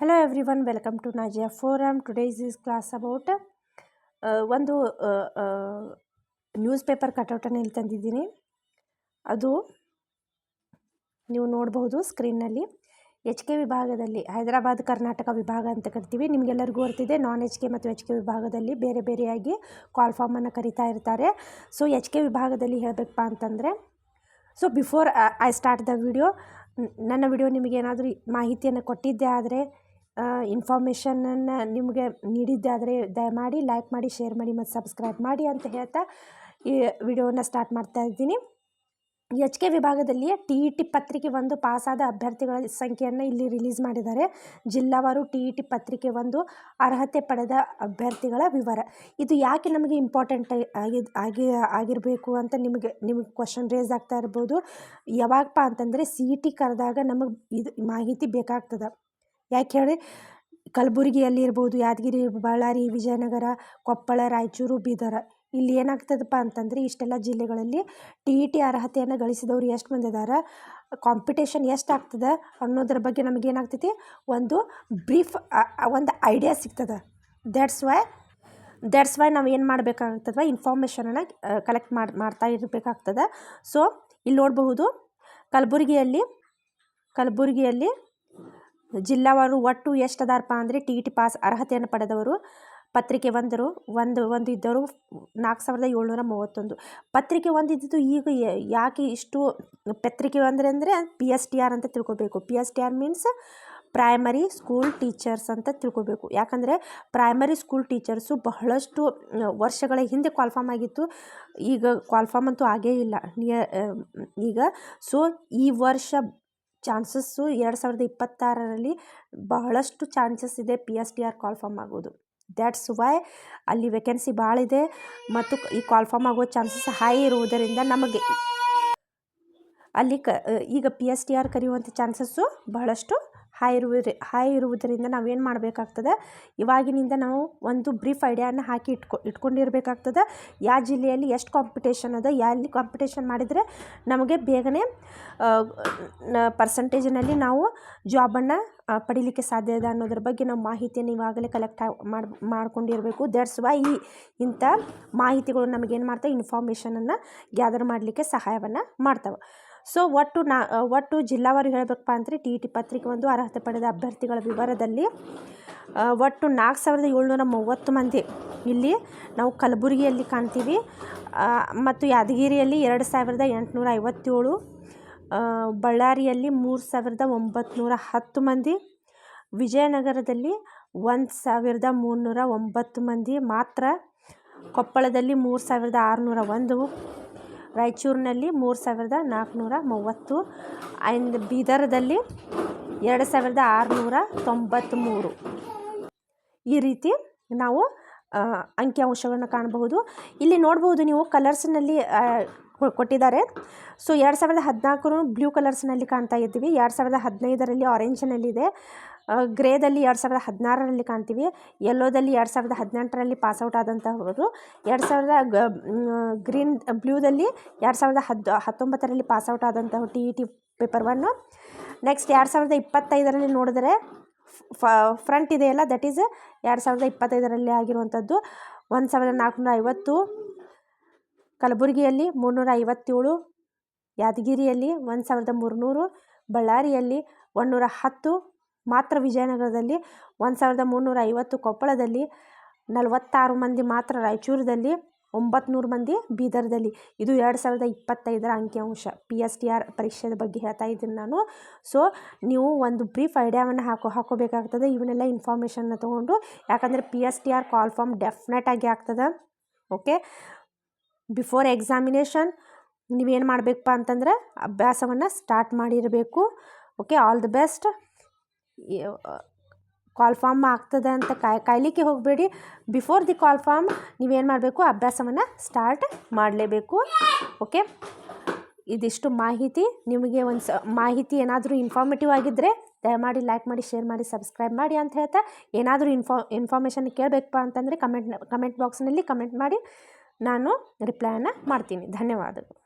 Hello everyone, welcome to Najia Forum. Today's class about uh, ಒಂದು newspaper ಕಟೌಟನ್ನು ಇಲ್ಲಿ ತಂದಿದ್ದೀನಿ. ಅದು ನೀವು ನೋಡಬಹುದು ಸ್ಕ್ರೀನ್ನಲ್ಲಿ. ಎಚ್ ಕೆ ವಿಭಾಗದಲ್ಲಿ ಹೈದರಾಬಾದ್ ಕರ್ನಾಟಕ ವಿಭಾಗ ಅಂತ ಕರಿತೀವಿ. ನಿಮಗೆಲ್ಲರಿಗೂ ಗೊತ್ತಿದೆ ನಾನ್ ಎಚ್ ಕೆ ಮತ್ತು ಎಚ್ ಕೆ ವಿಭಾಗದಲ್ಲಿ ಬೇರೆ ಬೇರೆಯಾಗಿ ಕಾಲ್ ಫಾರ್ಮನ್ನು ಕರಿತಾ ಇರ್ತಾರೆ. ಸೊ ಎಚ್ ಕೆ ವಿಭಾಗದಲ್ಲಿ ಹೇಳಬೇಕಪ್ಪ ಅಂತಂದರೆ so before I start the video ನನ್ನ ವಿಡಿಯೋ ನಿಮಗೇನಾದರೂ ಮಾಹಿತಿಯನ್ನು ಕೊಟ್ಟಿದ್ದೆ ಆದರೆ ಇನ್ಫಾರ್ಮೇಷನನ್ನು ನಿಮಗೆ ನೀಡಿದ್ದಾದರೆ ದಯಮಾಡಿ ಲೈಕ್ ಮಾಡಿ ಶೇರ್ ಮಾಡಿ ಮತ್ತು ಸಬ್ಸ್ಕ್ರೈಬ್ ಮಾಡಿ ಅಂತ ಹೇಳ್ತಾ ಈ ವಿಡಿಯೋನ ಸ್ಟಾರ್ಟ್ ಮಾಡ್ತಾ ಇದ್ದೀನಿ. ಎಚ್ ಕೆ ವಿಭಾಗದಲ್ಲಿ ಟಿ ಇ ಟಿ ಪತ್ರಿಕೆ ಒಂದು ಪಾಸಾದ ಅಭ್ಯರ್ಥಿಗಳ ಸಂಖ್ಯೆಯನ್ನು ಇಲ್ಲಿ ರಿಲೀಸ್ ಮಾಡಿದ್ದಾರೆ. ಜಿಲ್ಲಾವಾರು ಟಿ ಇ ಟಿ ಪತ್ರಿಕೆ ಒಂದು ಅರ್ಹತೆ ಪಡೆದ ಅಭ್ಯರ್ಥಿಗಳ ವಿವರ. ಇದು ಯಾಕೆ ನಮಗೆ ಇಂಪಾರ್ಟೆಂಟ್ ಆಗಿ ಆಗಿ ಆಗಿರಬೇಕು ಅಂತ ನಿಮಗೆ ನಿಮಗೆ ಕ್ವಶನ್ ರೇಸ್ ಆಗ್ತಾ ಇರ್ಬೋದು. ಯಾವಾಗಪ್ಪ ಅಂತಂದರೆ ಸಿ ಇ ಟಿ ಕರೆದಾಗ ನಮಗೆ ಇದು ಮಾಹಿತಿ ಬೇಕಾಗ್ತದೆ. ಯಾಕೆ ಹೇಳಿ ಕಲಬುರಗಿಯಲ್ಲಿ ಇರ್ಬೋದು, ಯಾದಗಿರಿ, ಬಳ್ಳಾರಿ, ವಿಜಯನಗರ, ಕೊಪ್ಪಳ, ರಾಯಚೂರು, ಬೀದರ ಇಲ್ಲಿ ಏನಾಗ್ತದಪ್ಪ ಅಂತಂದರೆ ಇಷ್ಟೆಲ್ಲ ಜಿಲ್ಲೆಗಳಲ್ಲಿ ಟಿ ಇ ಟಿ ಅರ್ಹತೆಯನ್ನು ಗಳಿಸಿದವರು ಎಷ್ಟು ಮಂದಿ ಇದಾರೆ ಕಾಂಪಿಟೇಷನ್ ಎಷ್ಟು ಆಗ್ತದೆ ಅನ್ನೋದ್ರ ಬಗ್ಗೆ ನಮಗೇನಾಗ್ತೈತಿ ಒಂದು ಬ್ರೀಫ್ ಒಂದು ಐಡಿಯಾ ಸಿಗ್ತದೆ. ದ್ಯಾಟ್ಸ್ ವೈ ದ್ಯಾಟ್ಸ್ ವೈ ನಾವು ಏನು ಮಾಡಬೇಕಾಗ್ತದೆ ಇನ್ಫಾರ್ಮೇಷನನ್ನು ಕಲೆಕ್ಟ್ ಮಾಡಿ, ಮಾಡ್ತಾ ಇರಬೇಕಾಗ್ತದೆ. ಸೊ ಇಲ್ಲಿ ನೋಡಬಹುದು ಕಲಬುರಗಿಯಲ್ಲಿ ಕಲಬುರಗಿಯಲ್ಲಿ ಜಿಲ್ಲಾವಾರು ಒಟ್ಟು ಎಷ್ಟು ಅದಾರಪ್ಪ ಅಂದರೆ ಟಿ ಟಿ ಪಾಸ್ ಅರ್ಹತೆಯನ್ನು ಪಡೆದವರು ಪತ್ರಿಕೆ ಒಂದರು, ಒಂದು ಒಂದು ಇದ್ದವರು ನಾಲ್ಕು ಸಾವಿರದ ಏಳ್ನೂರ ಮೂವತ್ತೊಂದು. ಪತ್ರಿಕೆ ಒಂದು ಈಗ ಯಾಕೆ ಇಷ್ಟು ಪತ್ರಿಕೆ ಅಂದರೆ ಅಂದರೆ ಪಿ ಎಸ್ ಟಿ ಆರ್ ಅಂತ ತಿಳ್ಕೊಬೇಕು. P S T R means primary school teachers ಅಂತ ತಿಳ್ಕೊಬೇಕು. ಯಾಕಂದರೆ ಪ್ರೈಮರಿ ಸ್ಕೂಲ್ ಟೀಚರ್ಸು ಬಹಳಷ್ಟು ವರ್ಷಗಳ ಹಿಂದೆ ಕ್ವಾಲ್ಫಾರ್ಮ್ ಆಗಿತ್ತು. ಈಗ ಕ್ವಾಲ್ಫಾಮ್ ಅಂತೂ ಆಗೇ ಇಲ್ಲ. ನಿಯ ಈಗ ಸೊ ಈ ವರ್ಷ ಚಾನ್ಸಸ್ಸು ಎರಡು ಸಾವಿರದ ಇಪ್ಪತ್ತಾರರಲ್ಲಿ ಬಹಳಷ್ಟು ಚಾನ್ಸಸ್ ಇದೆ P S T R confirm ಆಗೋದು. ದ್ಯಾಟ್ಸ್ ವೈ ಅಲ್ಲಿ ವೇಕೆನ್ಸಿ ಭಾಳ ಇದೆ ಮತ್ತು ಈ ಕಾಲ್ಫಾರ್ಮ್ ಆಗೋ ಚಾನ್ಸಸ್ ಹೈ ಇರುವುದರಿಂದ ನಮಗೆ ಅಲ್ಲಿ ಕ, ಈಗ ಪಿ ಎಸ್ ಟಿ ಆರ್ ಕರೆಯುವಂಥ ಚಾನ್ಸಸ್ಸು ಬಹಳಷ್ಟು ಹೈ ಇರುವುದ ಹಾಯ್ ಇರುವುದರಿಂದ ನಾವೇನು ಮಾಡಬೇಕಾಗ್ತದೆ? ಇವಾಗಿನಿಂದ ನಾವು ಒಂದು ಬ್ರೀಫ್ ಐಡಿಯಾನ ಹಾಕಿ ಇಟ್ಕೊ, ಇಟ್ಕೊಂಡಿರಬೇಕಾಗ್ತದೆ. ಯಾವ ಜಿಲ್ಲೆಯಲ್ಲಿ ಎಷ್ಟು ಕಾಂಪಿಟೇಷನ್ ಅದ? ಎಲ್ಲಿ ಕಾಂಪಿಟೇಷನ್ ಮಾಡಿದರೆ ನಮಗೆ ಬೇಗನೆ ಪರ್ಸಂಟೇಜಿನಲ್ಲಿ ನಾವು ಜಾಬನ್ನು ಪಡೀಲಿಕ್ಕೆ ಸಾಧ್ಯ ಇದೆ ಅನ್ನೋದ್ರ ಬಗ್ಗೆ ನಾವು ಮಾಹಿತಿಯನ್ನು ಇವಾಗಲೇ ಕಲೆಕ್ಟ್ ಮಾಡಿ, ಮಾಡ್ಕೊಂಡಿರಬೇಕು. ದಟ್ಸ್ ವೈ ಈ ಇಂಥ ಮಾಹಿತಿಗಳು ನಮಗೇನು ಮಾಡ್ತವೆ? ಇನ್ಫಾರ್ಮೇಷನನ್ನು ಗ್ಯಾದರ್ ಮಾಡಲಿಕ್ಕೆ ಸಹಾಯವನ್ನು ಮಾಡ್ತವೆ. ಸೊ ಒಟ್ಟು ನಾ ಒಟ್ಟು ಜಿಲ್ಲಾವಾರು ಹೇಳಬೇಕಪ್ಪ ಅಂದರೆ ಟಿ ಟಿ ಪತ್ರಿಕೆ ಒಂದು ಅರ್ಹತೆ ಪಡೆದ ಅಭ್ಯರ್ಥಿಗಳ ವಿವರದಲ್ಲಿ ಒಟ್ಟು ನಾಲ್ಕು ಸಾವಿರದ ಏಳ್ನೂರ ಮೂವತ್ತು ಮಂದಿ ಇಲ್ಲಿ ನಾವು ಕಲಬುರಗಿಯಲ್ಲಿ ಕಾಣ್ತೀವಿ. ಮತ್ತು ಯಾದಗಿರಿಯಲ್ಲಿ ಎರಡು ಸಾವಿರದ ಎಂಟುನೂರ ಐವತ್ತೇಳು ಬಳ್ಳಾರಿಯಲ್ಲಿ ಮೂರು ಸಾವಿರದ ಒಂಬತ್ನೂರ ಹತ್ತು ಮಂದಿ, ವಿಜಯನಗರದಲ್ಲಿ ಒಂದು ಸಾವಿರದ ಮುನ್ನೂರ ಒಂಬತ್ತು ಮಂದಿ ಮಾತ್ರ, ಕೊಪ್ಪಳದಲ್ಲಿ ಮೂರು ಸಾವಿರದ ಆರುನೂರ ಒಂದು ರಾಯಚೂರಿನಲ್ಲಿ ಮೂರು ಸಾವಿರದ ನಾಲ್ಕುನೂರ ಮೂವತ್ತು ಆ್ಯಂಡ್ ಬೀದರ್ದಲ್ಲಿ ಎರಡು ಸಾವಿರದ ಆರುನೂರ ತೊಂಬತ್ತ್ಮೂರು ಈ ರೀತಿ ನಾವು ಅಂಕಿಅಂಶಗಳನ್ನು ಕಾಣಬಹುದು. ಇಲ್ಲಿ ನೋಡ್ಬೋದು ನೀವು ಕಲರ್ಸ್ನಲ್ಲಿ ಕೊಟ್ಟಿದ್ದಾರೆ. ಸೊ, ಎರಡು ಸಾವಿರದ ಹದಿನಾಲ್ಕರು ಬ್ಲೂ ಕಲರ್ಸ್ನಲ್ಲಿ ಕಾಣ್ತಾ ಇದ್ದೀವಿ. ಎರಡು ಸಾವಿರದ ಹದಿನೈದರಲ್ಲಿ ಆರೆಂಜ್ನಲ್ಲಿದೆ. ಗ್ರೇದಲ್ಲಿ ಎರಡು ಸಾವಿರದ ಹದಿನಾರರಲ್ಲಿ ಕಾಣ್ತೀವಿ. ಯೆಲ್ಲೋದಲ್ಲಿ ಎರಡು ಸಾವಿರದ ಹದಿನೆಂಟರಲ್ಲಿ ಪಾಸ್ಔಟ್ ಆದಂಥವರು ಎರಡು ಸಾವಿರದ ಗ್ರೀನ್, ಬ್ಲೂದಲ್ಲಿ ಎರಡು ಸಾವಿರದ ಹದ್, ಹತ್ತೊಂಬತ್ತರಲ್ಲಿ ಪಾಸ್ಔಟ್ ಆದಂತಹ T E T paper one next ಎರಡು ಸಾವಿರದ ಇಪ್ಪತ್ತೈದರಲ್ಲಿ ನೋಡಿದ್ರೆ ಫ್ರಂಟ್ ಇದೆಯಲ್ಲ ದಟ್ ಈಸ್ ಎರಡು ಸಾವಿರದ ಇಪ್ಪತ್ತೈದರಲ್ಲಿ ಆಗಿರುವಂಥದ್ದು ಒಂದು ಸಾವಿರದ ನಾಲ್ಕುನೂರ ಐವತ್ತು, ಕಲಬುರಗಿಯಲ್ಲಿ ಮುನ್ನೂರ ಐವತ್ತೇಳು, ಯಾದಗಿರಿಯಲ್ಲಿ ಒಂದು ಸಾವಿರದ ಮೂರುನೂರು, ಬಳ್ಳಾರಿಯಲ್ಲಿ ಒಂದುನೂರ ಹತ್ತು ಮಾತ್ರ ವಿಜಯನಗರದಲ್ಲಿ ಒಂದು ಸಾವಿರದ ಮುನ್ನೂರ ಐವತ್ತು ಕೊಪ್ಪಳದಲ್ಲಿ ನಲವತ್ತಾರು ಮಂದಿ ಮಾತ್ರ ರಾಯಚೂರದಲ್ಲಿ ಒಂಬತ್ನೂರು ಮಂದಿ ಬೀದರ್ದಲ್ಲಿ. ಇದು ಎರಡು ಸಾವಿರದ ಇಪ್ಪತ್ತೈದರ ಅಂಕಿಅಂಶ. ಪಿ ಎಸ್ ಟಿ ಆರ್ ಪರೀಕ್ಷೆದ ಬಗ್ಗೆ ಹೇಳ್ತಾ ಇದ್ದೀನಿ ನಾನು. ಸೊ ನೀವು ಒಂದು ಬ್ರೀಫ್ ಐಡಿಯಾವನ್ನು ಹಾಕೋ ಹಾಕೋಬೇಕಾಗ್ತದೆ. ಇವನ್ನೆಲ್ಲ ಇನ್ಫಾರ್ಮೇಷನ್ನ ತೊಗೊಂಡು, ಯಾಕಂದರೆ P S T R call form definite ಆಗಿ ಆಗ್ತದೆ. ಓಕೆ ಬಿಫೋರ್ ಎಕ್ಸಾಮಿನೇಷನ್ ನೀವೇನು ಮಾಡಬೇಕಪ್ಪ ಅಂತಂದ್ರೆ ಅಭ್ಯಾಸವನ್ನು ಸ್ಟಾರ್ಟ್ ಮಾಡಿರಬೇಕು. Okay all the best call form ಆಗ್ತದೆ ಅಂತ ಕಾಯ್, ಕಾಯ್ಲಿಕ್ಕೆ ಹೋಗಬೇಡಿ. ಬಿಫೋರ್ ದಿ ಕಾಲ್ ಫಾರ್ಮ್ ನೀವೇನು ಮಾಡಬೇಕು? ಅಭ್ಯಾಸವನ್ನು ಸ್ಟಾರ್ಟ್ ಮಾಡಲೇಬೇಕು. ಓಕೆ ಇದಿಷ್ಟು ಮಾಹಿತಿ. ನಿಮಗೆ ಒಂದು ಸ, ಮಾಹಿತಿ ಏನಾದರೂ ಇನ್ಫಾರ್ಮೇಟಿವ್ ಆಗಿದ್ದರೆ ದಯಮಾಡಿ ಲೈಕ್ ಮಾಡಿ ಶೇರ್ ಮಾಡಿ ಸಬ್ಸ್ಕ್ರೈಬ್ ಮಾಡಿ ಅಂತ ಹೇಳ್ತಾ, ಏನಾದರೂ ಇನ್ಫಾ ಇನ್ಫಾರ್ಮೇಷನ್ ಕೇಳಬೇಕಪ್ಪ ಅಂತಂದರೆ ಕಮೆಂಟ್ ಕಮೆಂಟ್ ಬಾಕ್ಸ್ನಲ್ಲಿ ಕಮೆಂಟ್ ಮಾಡಿ. ನಾನು ರಿಪ್ಲೈಯನ್ನು ಮಾಡ್ತೀನಿ. ಧನ್ಯವಾದಗಳು.